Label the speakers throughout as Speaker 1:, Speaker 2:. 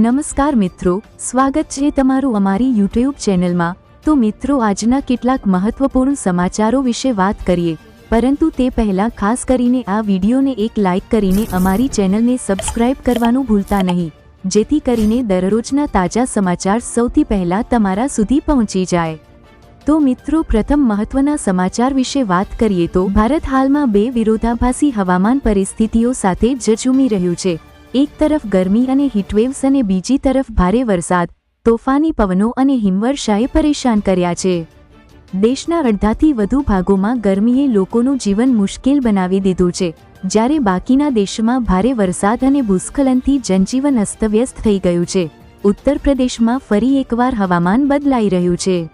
Speaker 1: નમસ્કાર મિત્રો, સ્વાગત છે તમારું અમારી યુટ્યુબ ચેનલમાં. તો મિત્રો, આજના કેટલાક મહત્વપૂર્ણ સમાચારો વિશે વાત કરીએ. પરંતુ તે પહેલા ખાસ કરીને આ વિડીયોને એક લાઇક કરીને અમારી ચેનલને સબસ્ક્રાઇબ કરવાનું ભૂલતા નહીં. જેથી કરીને દરરોજના તાજા સમાચાર સૌથી પહેલા તમારા સુધી પહોંચી જાય. તો મિત્રો, પ્રથમ મહત્વના સમાચાર વિશે વાત કરીએ તો ભારત હાલમાં બે વિરોધાભાસી હવામાન પરિસ્થિતિઓ સાથે જજુમી રહ્યું છે. એક તરફ ગરમી અને હીટવેવ્સ અને બીજી તરફ ભારે વરસાદ, તોફાની પવનો અને હિમવર્ષાએ પરેશાન કર્યા છે. દેશના અડધાથી વધુ ભાગોમાં ગરમીએ લોકોનું જીવન મુશ્કેલ બનાવી દીધું છે, જ્યારે બાકીના દેશમાં ભારે વરસાદ અને ભૂસ્ખલનથી જનજીવન અસ્તવ્યસ્ત થઈ ગયું છે. ઉત્તર પ્રદેશમાં ફરી એકવાર હવામાન બદલાઈ રહ્યું છે.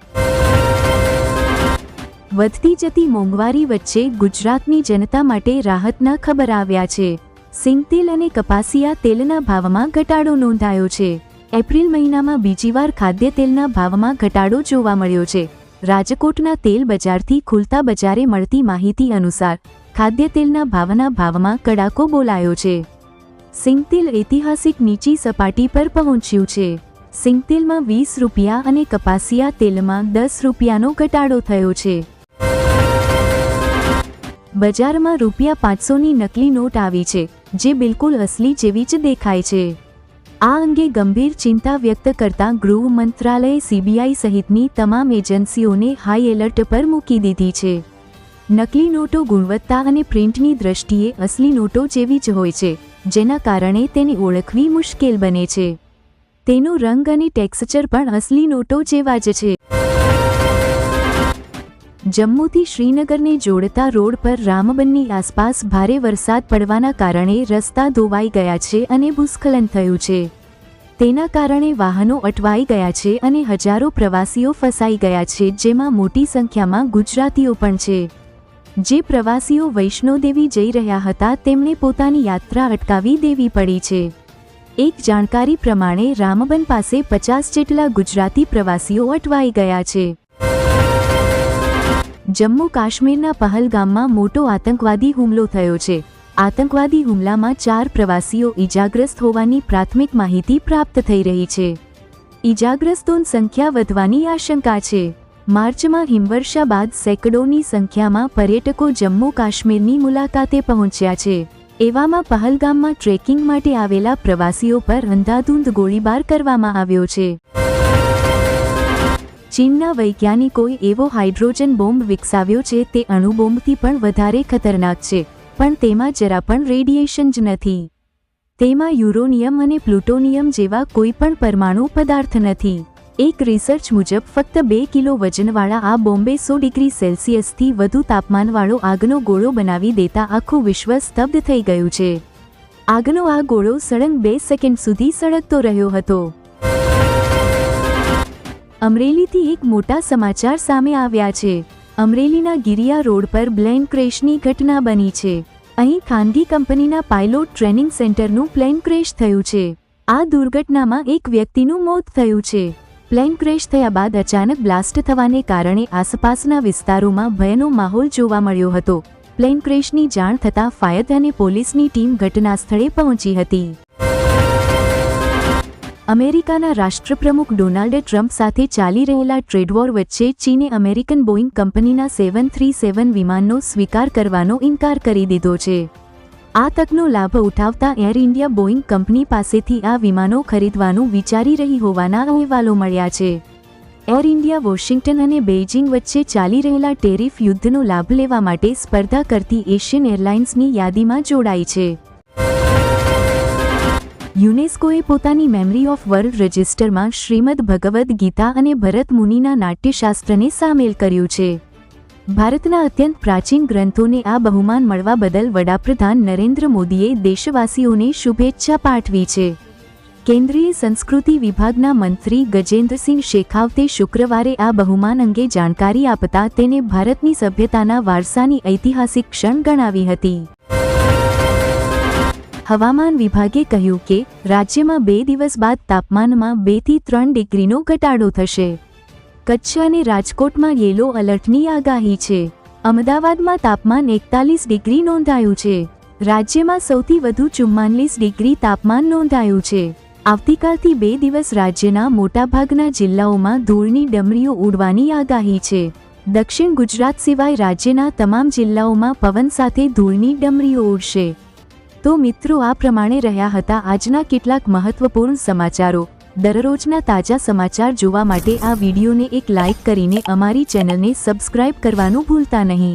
Speaker 1: વધતી જતી મોંઘવારી વચ્ચે ગુજરાતની જનતા માટે રાહતના ખબર આવ્યા છે. સિંગતેલ અને કપાસિયા તેલના ભાવમાં ઘટાડો નોંધાયો છે. એપ્રિલ મહિનામાં બીજીવાર ખાદ્ય તેલના ભાવમાં ઘટાડો જોવા મળ્યો છે. રાજકોટના તેલ બજારથી ખુલતા બજારે મળતી માહિતી અનુસાર, ખાદ્ય તેલના ભાવના ભાવમાં કડાકો બોલાયો છે. સિંગતેલ ઐતિહાસિક નીચી સપાટી પર પહોંચ્યું છે. સિંગતેલમાં વીસ રૂપિયા અને કપાસિયા તેલમાં દસ રૂપિયાનો ઘટાડો થયો છે. બજારમાં રૂપિયા પાંચસોની નકલી નોટ આવી છે, જે બિલકુલ અસલી જેવી જ દેખાય છે. આ અંગે ગંભીર ચિંતા વ્યક્ત કરતા ગૃહ મંત્રાલયે સીબીઆઈ સહિતની તમામ એજન્સીઓને હાઈ એલર્ટ પર મૂકી દીધી છે. નકલી નોટો ગુણવત્તા અને પ્રિન્ટની દ્રષ્ટિએ અસલી નોટો જેવી જ હોય છે, જેના કારણે તેને ઓળખવી મુશ્કેલ બને છે. તેનો રંગ અને ટેક્સચર પણ અસલી નોટો જેવા જ છે. જમ્મુથી શ્રીનગરને જોડતા રોડ પર રામબનની આસપાસ ભારે વરસાદ પડવાના કારણે રસ્તા ધોવાઈ ગયા છે અને ભૂસ્ખલન થયું છે. તેના કારણે વાહનો અટવાઈ ગયા છે અને હજારો પ્રવાસીઓ ફસાઈ ગયા છે, જેમાં મોટી સંખ્યામાં ગુજરાતીઓ પણ છે. જે પ્રવાસીઓ વૈષ્ણોદેવી જઈ રહ્યા હતા, તેમણે પોતાની યાત્રા અટકાવી દેવી પડી છે. એક જાણકારી પ્રમાણે, રામબન પાસે પચાસ જેટલા ગુજરાતી પ્રવાસીઓ અટવાઈ ગયા છે. જમ્મુ કાશ્મીરના પહલગામમાં મોટો આતંકવાદી હુમલો થયો છે. આતંકવાદી હુમલામાં ચાર પ્રવાસીઓ ઈજાગ્રસ્ત હોવાની પ્રાથમિક માહિતી પ્રાપ્ત થઈ રહી છે. ઈજાગ્રસ્તોની સંખ્યા વધવાની આશંકા છે. માર્ચમાં હિમવર્ષા બાદ સેંકડોની સંખ્યામાં પર્યટકો જમ્મુ કાશ્મીરની મુલાકાતે પહોંચ્યા છે. એવામાં પહલગામમાં ટ્રેકિંગ માટે આવેલા પ્રવાસીઓ પર અંધાધૂંધ ગોળીબાર કરવામાં આવ્યો છે. ચીનના વૈજ્ઞાનિકોએ એવો હાઇડ્રોજન બોમ્બ વિકસાવ્યો છે, તે અણુબોમ્બથી પણ વધારે ખતરનાક છે, પણ તેમાં જરા પણ રેડિયેશન જ નથી. તેમાં યુરોનિયમ અને પ્લુટોનિયમ જેવા કોઈ પણ પરમાણુ પદાર્થ નથી. એક રિસર્ચ મુજબ, ફક્ત બે કિલો વજનવાળા આ બોમ્બે સો ડિગ્રી સેલ્સિયસથી વધુ તાપમાનવાળો આગનો ગોળો બનાવી દેતા આખું વિશ્વ સ્તબ્ધ થઈ ગયું છે. આગનો આ ગોળો સળંગ બે સેકન્ડ સુધી સળગતો રહ્યો હતો. અમરેલીથી એક મોટા સમાચાર સામે આવ્યા છે. અમરેલીના ગિરિયા રોડ પર પ્લેન ક્રેશની ઘટના બની છે. અહીં ખાનગી કંપનીના પાયલોટ ટ્રેનિંગ સેન્ટરનું પ્લેન ક્રેશ થયું છે. આ દુર્ઘટનામાં એક વ્યક્તિનું મોત થયું છે. પ્લેન ક્રેશ થયા બાદ અચાનક બ્લાસ્ટ થવાને કારણે આસપાસના વિસ્તારોમાં ભયનો માહોલ જોવા મળ્યો હતો. પ્લેન ક્રેશની જાણ થતાં ફાયર અને પોલીસની ટીમ ઘટના સ્થળે પહોંચી હતી. અમેરિકાના રાષ્ટ્રપ્રમુખ ડોનાલ્ડ ટ્રમ્પ સાથે ચાલી રહેલા ટ્રેડવોર વચ્ચે ચીને અમેરિકન બોઇંગ કંપનીના સેવન થ્રી સેવન વિમાનનો સ્વીકાર કરવાનો ઇનકાર કરી દીધો છે. આ તકનો લાભ ઉઠાવતા એર ઇન્ડિયા બોઇંગ કંપની પાસેથી આ વિમાનો ખરીદવાનું વિચારી રહી હોવાના અહેવાલો મળ્યા છે. એર ઇન્ડિયા વોશિંગ્ટન અને બેઇજિંગ વચ્ચે ચાલી રહેલા ટેરિફ યુદ્ધનો લાભ લેવા માટે સ્પર્ધા કરતી એશિયન એરલાઇન્સની યાદીમાં જોડાઈ છે. યુનેસ્કોએ પોતાની મેમરી ઓફ વર્લ્ડ રજિસ્ટરમાં શ્રીમદ ભગવદ્ ગીતા અને ભરત મુનિના નાટ્યશાસ્ત્રને સામેલ કર્યું છે. ભારતના અત્યંત પ્રાચીન ગ્રંથોને આ બહુમાન મળવા બદલ વડાપ્રધાન નરેન્દ્ર મોદીએ દેશવાસીઓને શુભેચ્છા પાઠવી છે. કેન્દ્રીય સંસ્કૃતિ વિભાગના મંત્રી ગજેન્દ્રસિંહ શેખાવતે શુક્રવારે આ બહુમાન અંગે જાણકારી આપતા તેને ભારતની સભ્યતાના વારસાની ઐતિહાસિક ક્ષણ ગણાવી હતી. હવામાન વિભાગે કહ્યું કે, રાજ્યમાં બે દિવસ બાદ તાપમાનમાં બેથી ત્રણ ડિગ્રીનો ઘટાડો થશે. કચ્છ અને રાજકોટમાં યેલો અલર્ટની આગાહી છે. અમદાવાદમાં તાપમાન એકતાલીસ ડિગ્રી નોંધાયું છે. રાજ્યમાં સૌથી વધુ ચુમ્માલીસ ડિગ્રી તાપમાન નોંધાયું છે. આવતીકાલથી બે દિવસ રાજ્યના મોટાભાગના જિલ્લાઓમાં ધૂળની ડમરીઓ ઉડવાની આગાહી છે. દક્ષિણ ગુજરાત સિવાય રાજ્યના તમામ જિલ્લાઓમાં પવન સાથે ધૂળની ડમરીઓ ઉડશે. તો મિત્રો આ પ્રમાણે રહ્યા હતા આજના કેટલાક મહત્વપૂર્ણ સમાચારો. દરરોજના તાજા સમાચાર જોવા માટે આ વિડીયોને એક લાઇક કરીને અમારી ચેનલને સબસ્ક્રાઇબ કરવાનું ભૂલતા નહીં.